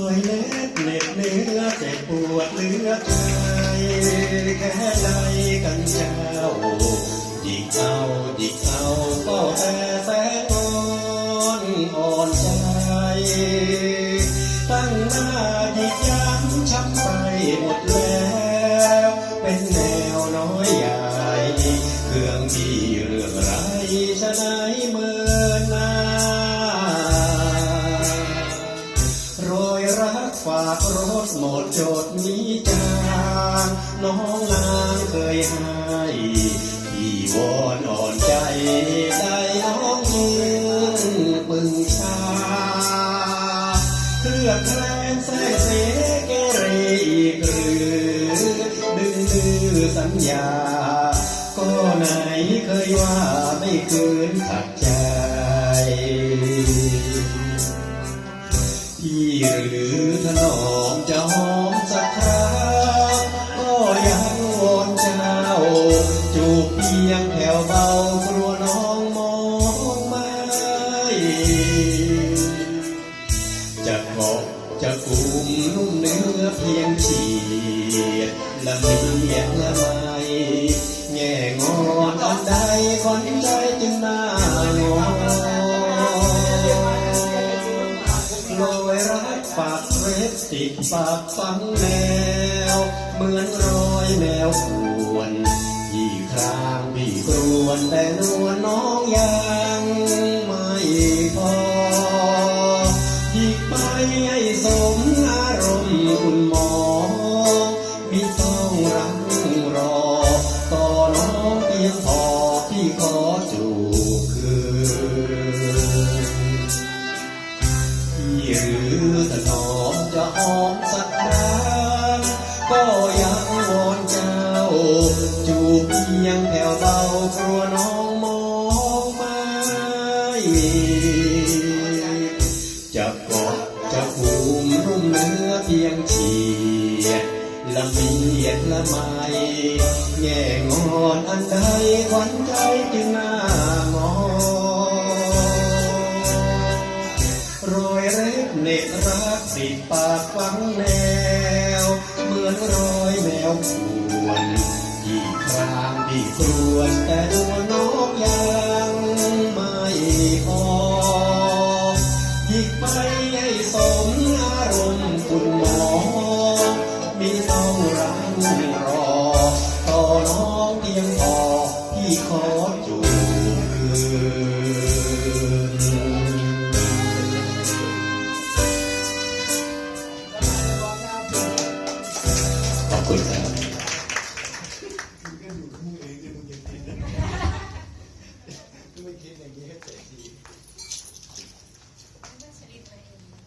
อยเล็บเหน็บเนื้อเจ็บปวดเลือใจแค่ใดกันเจ้าหยิกเอาหยิกเอาก็แต่แสงอ่อนอ่อนใจ ตั้งหน้าหยิกย้ำช้ำไปหมดแล้ว เป็นแนวน้อยใหญ่เครื่องที่เรื่องไรชะไหนเมื่อ รยรักฝากรถหมดจดนี้จางน้องนางเคยให้พี่วอนอ่อนใจได้น้องยืนปึงชาเคลือแคลงแทรกเสเกเรอีกหรือดึงดื้อสัญญา ก็ไหนเคยว่าไม่คืนขัดใจ พี่หรือถนอมจะหอมสักครั้งก็ยังวอนเจ้าจูบเพียงแผ่วเบากลัวน้องมองไม่จะเกาะจะกุมนุ่มเนื้อเพียงฉีดละเมียดละไมแง่งอนอันใดคนใจจึงน่า ปากเร็บติดปากฟังแนวเหมือนรอยแมวขวนยี่ครางพี่กรวนแต่นวลน้องยังไม่พออีกไปให้สมอารมณ์คุณหมอมิต้องรังรอ ต่อน้องเพียงพอที่ขอจู รือถนอมจะหอมสักครั้งก็ยังวอนเจ้า จูบเพียงแผ่วเบากลัวน้องมองไม่จะเกาะจะภูมรุ่มเนื้อเพียงเฉียดละเมียดละไมแง่งอนอันใดขวัญใจ็นรักติดปากฟังแล้วเหมือนรอยแมวขวนที่ครางที่ครวนแต่ดวนกยัง